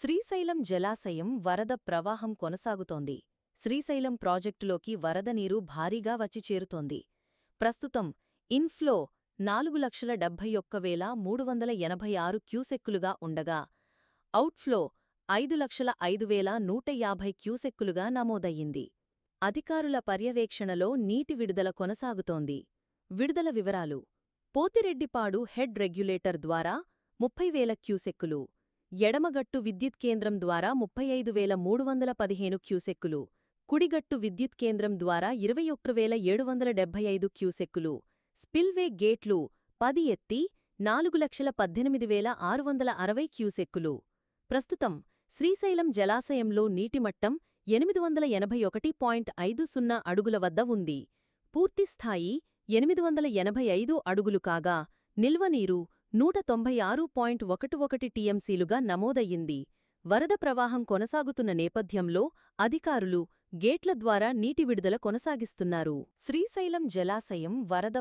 శ్రీశైలం జలాశయం వరద ప్రవాహం కొనసాగుతోంది. శ్రీశైలం ప్రాజెక్టులోకి వరద నీరు భారీగా వచ్చి చేరుతోంది. ప్రస్తుతం ఇన్ఫ్లో నాలుగు లక్షల డెబ్బై ఒక్క వేల మూడు వందల ఎనభై ఆరు క్యూసెక్కులుగా ఉండగా అవుట్ఫ్లో ఐదు లక్షల ఐదు వేల నూట యాభై క్యూసెక్కులుగా నమోదయ్యింది. అధికారుల పర్యవేక్షణలో నీటి విడుదల కొనసాగుతోంది. విడుదల వివరాలు. పోతిరెడ్డిపాడు హెడ్ రెగ్యులేటర్ ద్వారా ముప్పై వేల క్యూసెక్కులు ఎడమగట్టు విద్యుత్ కేంద్రం ద్వారా ముప్పై ఐదు వేల మూడు వందల పదిహేను క్యూసెక్కులు కుడిగట్టు విద్యుత్ కేంద్రం ద్వారా ఇరవై ఒక్క వేల ఏడు వందల డెబ్బై ఐదు క్యూసెక్కులు స్పిల్వే గేట్లు పది ఎత్తి నాలుగు లక్షల పద్దెనిమిది వేల ఆరు వందల అరవై క్యూసెక్కులు. ప్రస్తుతం శ్రీశైలం జలాశయంలో నీటిమట్టం ఎనిమిది వందల ఎనభై ఒకటి పాయింట్ ఐదు సున్నా అడుగుల వద్ద ఉంది. పూర్తిస్థాయి ఎనిమిది వందల ఎనభై ఐదు అడుగులు కాగా నిల్వనీరు నూట తొంభై ఆరు పాయింట్ ఒకటి ఒకటి టీఎంసీలుగా నమోదయ్యింది. వరద ప్రవాహం కొనసాగుతున్న నేపథ్యంలో అధికారులు గేట్ల ద్వారా నీటి విడుదల కొనసాగిస్తున్నారు. శ్రీశైలం జలాశయం వరద